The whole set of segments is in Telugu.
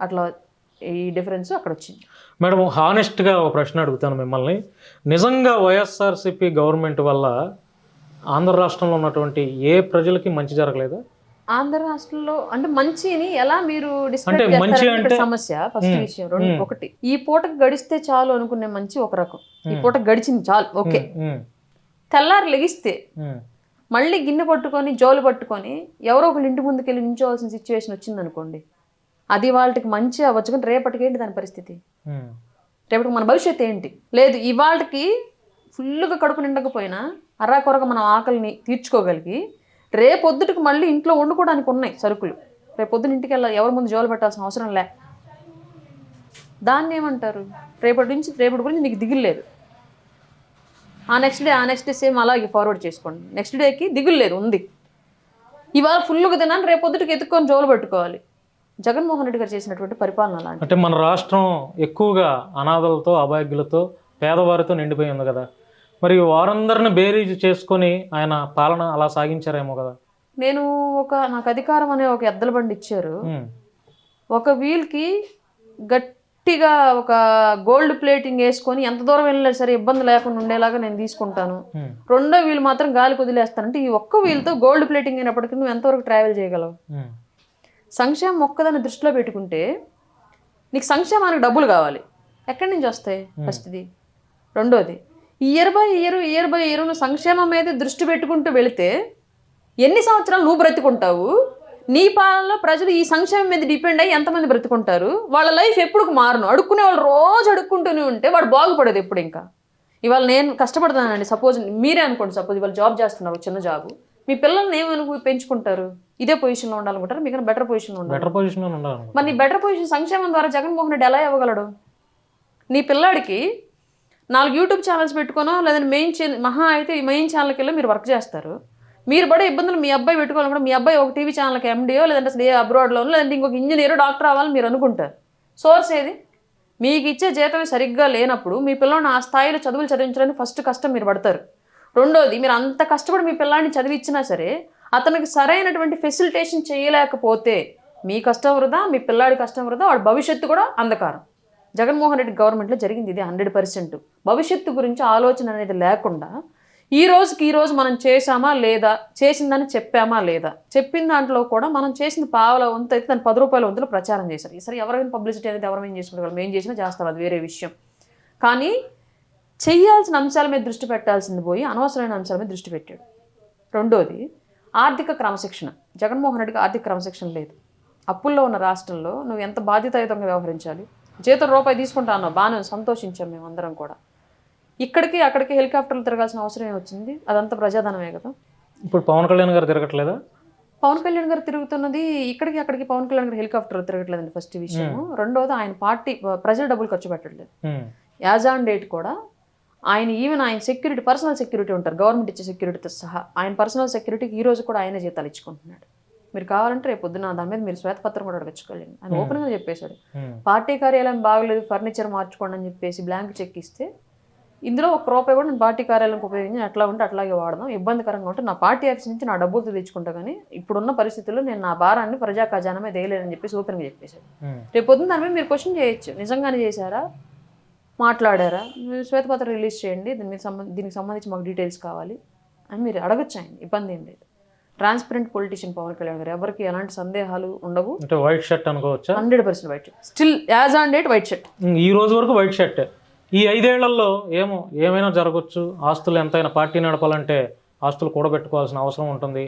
అట్లా ఈ డిఫరెన్స్ అక్కడ వచ్చింది మేడం హానెస్ట్గా ఒక ప్రశ్న అడుగుతాను మిమ్మల్ని. నిజంగా వైఎస్ఆర్సీపీ గవర్నమెంట్ వల్ల ఆంధ్ర రాష్ట్రంలో ఉన్నటువంటి ఏ ప్రజలకి మంచి జరగలేదా? ఆంధ్ర రాష్ట్రంలో అంటే మంచిని ఎలా మీరు సమస్య ఫస్ట్. విషయం రెండు. ఒకటి. ఈ పూటకు గడిస్తే చాలు అనుకునే మంచి ఒక రకం. ఈ పూట గడిచింది చాలు ఓకే. తెల్లారి లెగిస్తే మళ్ళీ గిన్నె పట్టుకొని జోలు పట్టుకొని ఎవరో ఒకళ్ళు ఇంటి ముందుకెళ్ళి నించోవాల్సిన సిచ్యువేషన్ వచ్చింది అనుకోండి అది వాళ్ళకి మంచి అవ్వచ్చు కానీ రేపటికి ఏంటి దాని పరిస్థితి? రేపటికి మన భవిష్యత్తు ఏంటి? లేదు ఇవాళకి ఫుల్గా కడుపు నిండకపోయినా అరాకొరగా మనం ఆకలిని తీర్చుకోగలిగి రేపొద్దుటికి మళ్ళీ ఇంట్లో వండుకోవడానికి ఉన్నాయి సరుకులు. రేపొద్దున ఇంటికి వెళ్ళాలి ఎవరి ముందు జోలు పెట్టాల్సిన అవసరం లే. దాన్ని ఏమంటారు? రేపటి నుంచి రేపటి గురించి నీకు దిగులు లేదు. ఆ నెక్స్ట్ డే ఆ నెక్స్ట్ డే సేమ్ అలాగే ఫార్వర్డ్ చేసుకోండి. నెక్స్ట్ డేకి దిగులు లేదు ఉంది. ఇవాళ ఫుల్గా తిన్నాను రేపొద్దుటికి ఎత్తుక్కొని జోలు పెట్టుకోవాలి. జగన్మోహన్ రెడ్డి గారు చేసినటువంటి పరిపాలన అంటే మన రాష్ట్రం ఎక్కువగా అనాథలతో అభాగ్యులతో పేదవారితో నిండిపోయి ఉంది కదా. మరి వారందరిని బేరీజ్ చేసుకొని ఆయన పాలన అలా సాగించారేమో కదా. నేను ఒక నాకు అధికారం అనే ఒక ఎద్దల బండి ఇచ్చారు. ఒక వీల్కి గట్టిగా ఒక గోల్డ్ ప్లేటింగ్ వేసుకొని ఎంత దూరం వెళ్ళినా సరే ఇబ్బంది లేకుండా ఉండేలాగా నేను తీసుకుంటాను. రెండో వీల్ మాత్రం గాలికి వదిలేస్తానంటే ఈ ఒక్క వీల్తో గోల్డ్ ప్లేటింగ్ అయినప్పటికీ నువ్వు ఎంతవరకు ట్రావెల్ చేయగలవు? సంక్షేమం ఒక్కదాన్ని దృష్టిలో పెట్టుకుంటే నీకు సంక్షేమానికి డబ్బులు కావాలి. ఎక్కడి నుంచి వస్తాయి? ఫస్ట్ది. రెండోది ఈ year by year year by year నువ్వు సంక్షేమం మీద దృష్టి పెట్టుకుంటూ వెళితే ఎన్ని సంవత్సరాలు నువ్వు బ్రతుకుంటావు? నీ పాలనలో ప్రజలు ఈ సంక్షేమం మీద డిపెండ్ అయ్యి ఎంతమంది బ్రతుకుంటారు? వాళ్ళ లైఫ్ ఎప్పుడు మారును? అడుక్కునే వాళ్ళు రోజు అడుక్కుంటూనే ఉంటే వాడు బాగుపడేది ఎప్పుడు ఇంకా? ఇవాళ నేను కష్టపడుతున్నానండి. సపోజ్ మీరే అనుకోండి సపోజ్ ఇవాళ జాబ్ చేస్తున్నారు చిన్న జాబ్. మీ పిల్లల్ని ఏమనుకు పెంచుకుంటారు? ఇదే పొజిషన్లో ఉండాలనుకుంటారు? మీకన్నా బెటర్ పొజిషన్లో ఉండాలి బెటర్ పొజిషన్లో ఉండాలి మరి నీ బెటర్ పొజిషన్ సంక్షేమం ద్వారా జగన్మోహన్ రెడ్డి ఎలా ఇవ్వగలడు? నీ పిల్లాడికి నాలుగు యూట్యూబ్ ఛానల్స్ పెట్టుకోనో లేదంటే మెయిన్ ఛానల్ మహా అయితే ఈ మెయిన్ ఛానల్కి వెళ్ళి మీరు వర్క్ చేస్తారు. మీరు పడే ఇబ్బందులు మీ అబ్బాయి పెట్టుకోవాలనుకుంటే మీ అబ్బాయి ఒక టీవీ ఛానల్కి ఎండియో లేదంటే అసలు ఏ అబ్రాడ్లోనో లేదంటే ఇంకొక ఇంజనీర్ డాక్టర్ అవ్వాలని మీరు అనుకుంటారు. సోర్స్ ఏది? మీకు ఇచ్చే జీతమే సరిగ్గా లేనప్పుడు మీ పిల్లని ఆ స్థాయిలో చదువులు చదివించడానికి ఫస్ట్ కష్టం మీరు పడతారు. రెండోది మీరు అంత కష్టపడి మీ పిల్లాడిని చదివించినా సరే అతనికి సరైనటువంటి ఫెసిలిటేషన్ చేయలేకపోతే మీ కష్టం వృధా మీ పిల్లాడి కష్టం వృధా వాడి భవిష్యత్తు కూడా అంధకారం. జగన్మోహన్ రెడ్డి గవర్నమెంట్లో జరిగింది ఇది హండ్రెడ్ పర్సెంట్. భవిష్యత్తు గురించి ఆలోచన అనేది లేకుండా ఈ రోజుకి ఈ రోజు మనం చేశామా లేదా చేసిందని చెప్పామా లేదా చెప్పిన దాంట్లో కూడా మనం చేసిన పావుల వంతు అయితే దాని పది రూపాయల వంతులు ప్రచారం చేశారు. ఈసారి ఎవరైనా పబ్లిసిటీ అనేది ఎవరైనా చేసుకుంటారు? మేము చేసినా చేస్తాం అది వేరే విషయం. కానీ చెయ్యాల్సిన అంశాల మీద దృష్టి పెట్టాల్సింది పోయి అనవసరమైన అంశాల మీద దృష్టి పెట్టాడు. రెండోది ఆర్థిక క్రమశిక్షణ. జగన్మోహన్ రెడ్డికి ఆర్థిక క్రమశిక్షణ లేదు. అప్పుల్లో ఉన్న రాష్ట్రంలో నువ్వు ఎంత బాధ్యతాయుతంగా వ్యవహరించాలి? జీతం రూపాయి తీసుకుంటా అన్నావు బాగానే ఉంది, సంతోషించాం మేము అందరం కూడా. ఇక్కడికి అక్కడికి హెలికాప్టర్లు తిరగాల్సిన అవసరం వచ్చింది? అదంతా ప్రజాధనమే కదా. ఇప్పుడు పవన్ కళ్యాణ్ గారు తిరగట్లేదా? పవన్ కళ్యాణ్ గారు తిరుగుతున్నది ఇక్కడికి అక్కడికి పవన్ కళ్యాణ్ గారు హెలికాప్టర్లు తిరగట్లేదండి ఫస్ట్ విషయం రెండోది ఆయన పార్టీ ప్రజలు డబ్బులు ఖర్చు పెట్టట్లేదు. యాజ్ ఆన్ డేట్ కూడా ఆయన ఈవెన్ ఆయన సెక్యూరిటీ పర్సనల్ సెక్యూరిటీ ఉంటారు. గవర్నమెంట్ ఇచ్చే సెక్యూరిటీతో సహా ఆయన పర్సనల్ సెక్యూరిటీకి ఈ రోజు కూడా ఆయనే జీతాలు ఇచ్చుకుంటున్నాడు. మీరు కావాలంటే రేపు పొద్దున దాని మీద మీరు శ్వేతపత్రం కూడా అడగచ్చుకోలేండి ఆయన ఓపెన్గా చెప్పేశాడు. ఉమ్, పార్టీ కార్యాలయం బాగలేదు ఫర్నిచర్ మార్చుకోండి అని చెప్పేసి బ్లాంక్ చెక్ ఇస్తే ఇందులో ఒక రూపాయి కూడా నేను పార్టీ కార్యాలయంకి ఉపయోగించి ఎట్లా ఉంటే అట్లాగే వాడదాం. ఇబ్బందికరంగా ఉంటే నా పార్టీ ఆఫీస్ నుంచి నా డబ్బులతో తెచ్చుకుంటా కానీ ఇప్పుడున్న పరిస్థితుల్లో నేను నా భారాన్ని ప్రజా ఖజానా మీద వేయలేనని చెప్పేసి ఓపెన్గా చెప్పేశాడు. ఉమ్, రేపు పొద్దున్న దాని మీద మీరు క్వశ్చన్ చేయొచ్చు. నిజంగానే చేశారా? మాట్లాడారా? మీరు శ్వేతపత్రం రిలీజ్ చేయండి. దీని మీద సంబంధ దీనికి సంబంధించి మాకు డీటెయిల్స్ కావాలి అని మీరు అడగచ్చు ఆయన ఇబ్బంది ఏం లేదు. ట్రాన్స్పరెంట్ పొలిటీషియన్ పవన్ కళ్యాణ్ గారు ఎవరికి ఎలాంటి సందేహాలు ఉండవు. అంటే వైట్ షర్ట్ అనుకోవచ్చా? Hundred percent white shirt still as on date white shirt ఈ రోజు వరకు వైట్ షర్ట్ ఈ ఐదేళ్ళలో ఏమో ఏమైనా జరగవచ్చు ఆస్తులు ఎంతైనా పార్టీ నడపాలంటే ఆస్తులు కూడబెట్టుకోవాల్సిన అవసరం ఉంటుంది.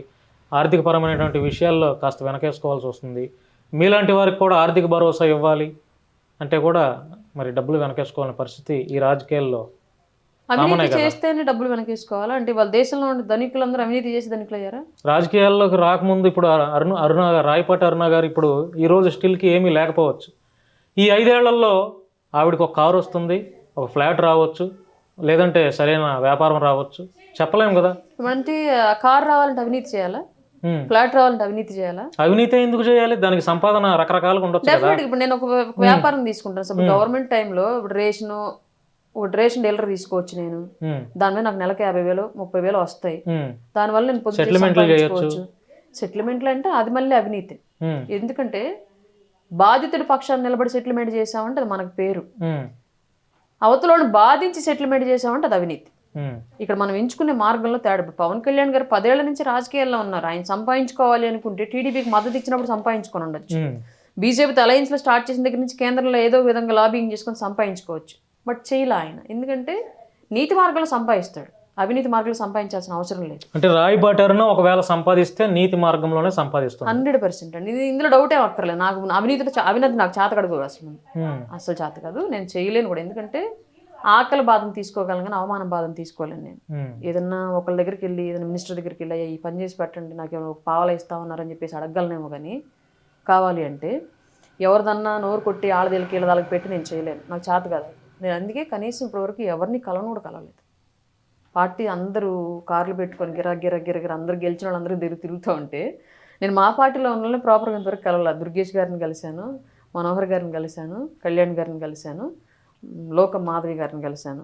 ఆర్థికపరమైనటువంటి విషయాల్లో కాస్త వెనకేసుకోవాల్సి వస్తుంది. మీలాంటి వారికి కూడా ఆర్థిక భరోసా ఇవ్వాలి. అంటే కూడా మరి డబ్బులు వెనకేసుకోవాలని పరిస్థితి ఈ రాజకీయాల్లో అవినీతి చేస్తేనే డబ్బులు వెనకేసుకోవాలా? అంటే వాళ్ళ దేశంలో ఉండే ధనికులందరూ అవినీతి చేసి ధనికులు అయ్యారా రాజకీయాల్లోకి రాకముందు ఇప్పుడు అరుణ అరుణ రాయపాటి అరుణ గారు ఇప్పుడు ఈ రోజు స్టిల్కి ఏమీ లేకపోవచ్చు. ఈ ఐదేళ్ళలో ఆవిడకి ఒక కారు వస్తుంది ఒక ఫ్లాట్ రావచ్చు లేదంటే సరైన వ్యాపారం రావచ్చు. చెప్పలేము కదా. అంటే కార్ రావాలంటే అవినీతి చేయాలా. ఫ్లాట్ రావాలంటే అవినీతి చేయాలా? అవినీతి ఎందుకు చేయాలి? దానికి సంపాదన రకరకాలుగా ఉండొచ్చు డెఫినెట్ ఇప్పుడు నేను ఒక వ్యాపారం తీసుకుంటాను. సో గవర్నమెంట్ టైంలో ఇప్పుడు రేషన్ ఒక రేషన్ డీలర్ తీసుకోవచ్చు నేను. దాని మీద నాకు నెలకి యాభై వేలు ముప్పై వేలు వస్తాయి. దానివల్ల నేను సంపాదించుకోవచ్చు. సెటిల్మెంట్లు అంటే అది మళ్ళీ అవినీతి. ఎందుకంటే బాధితుడి పక్షాన్ని నిలబడి సెటిల్మెంట్ చేసామంటే అది మనకు పేరు. అవతలను బాధించి సెటిల్మెంట్ చేసామంటే అది అవినీతి. ఇక్కడ మనం ఎంచుకునే మార్గంలో తేడా. పవన్ కళ్యాణ్ గారు పదేళ్ళ నుంచి రాజకీయాల్లో ఉన్నారు. ఆయన సంపాదించుకోవాలి అనుకుంటే టీడీపీకి మద్దతు ఇచ్చినప్పుడు సంపాదించుకొని ఉండొచ్చు. బీజేపీతో అలయన్స్లో స్టార్ట్ చేసిన దగ్గర నుంచి కేంద్రంలో ఏదో విధంగా లాబింగ్ చేసుకొని సంపాదించుకోవచ్చు. బట్ చేయలే ఆయన. ఎందుకంటే నీతి మార్గంలో సంపాదిస్తాడు. అవినీతి మార్గంలో సంపాదించాల్సిన అవసరం లేదు. అంటే రాయి బాటారును ఒకవేళ సంపాదిస్తే నీతి మార్గంలోనే సంపాదిస్తుంది. హండ్రెడ్ పర్సెంట్ అండి. ఇది ఇందులో డౌటే అక్కర్లేదు. నాకు అవినీతిలో చా- అవినీతి నాకు చేత కడుగు అసలు అసలు చేత కాదు. నేను చేయలేను కూడా. ఎందుకంటే ఆకలి బాధను తీసుకోగలను కానీ అవమానం బాధను తీసుకోలేను నేను. ఏదన్నా ఒకళ్ళ దగ్గరికి వెళ్ళి ఏదైనా మినిస్టర్ దగ్గరికి వెళ్ళి "అయ్యా, ఈ పని చేసి పెట్టండి నాకు ఏమైనా పావలా ఇస్తామన్నారని చెప్పేసి అడగలనేమో కానీ కావాలి అంటే ఎవరిదన్నా నోరు కొట్టి ఆడదిలకి వీళ్ళదాళ్ళకి పెట్టి నేను చేయలేను. నాకు చేత కాదు నేను అందుకే కనీసం ఇప్పటివరకు ఎవరిని కలను కూడా కలవలేదు. పార్టీ అందరూ కార్లు పెట్టుకొని గిరా గిరా గిరా గిరా అందరూ గెలిచిన వాళ్ళందరూ తిరుగు తిరుగుతూ ఉంటే నేను మా పార్టీలో ఉన్న వాళ్ళని ప్రాపర్గా ఇంతవరకు కలవలేదు. దుర్గేష్ గారిని కలిశాను మనోహర్ గారిని కలిశాను కళ్యాణ్ గారిని కలిశాను. లోకం మాధవి గారిని కలిశాను.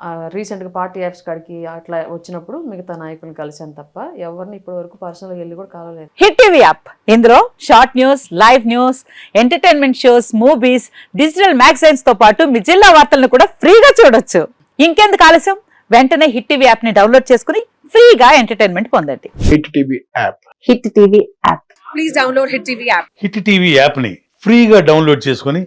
ఆ, రీసెంట్గా పార్టీ యాప్స్ కాడికి అట్లా వచ్చినప్పుడు మిగతా నాయకులను కలిశాను తప్ప ఎవరిని ఇప్పటివరకు పర్సనల్గా వెళ్ళి కూడా కలవలేదు. Hit TV app. ఇందులో short news live news entertainment shows movies digital మ్యాగజైన్స్తో పాటు మీ జిల్లా వార్తలను కూడా ఫ్రీగా చూడొచ్చు. ఇంకెందుకు ఆలస్యం? వెంటనే హిట్ టీవీ యాప్ని డౌన్లోడ్ చేసుకుని ఫ్రీగా ఎంటర్టైన్మెంట్ పొందండి. Hit TV app. Hit TV app. Hit TV యాప్ని ఫ్రీగా డౌన్లోడ్ చేసుకొని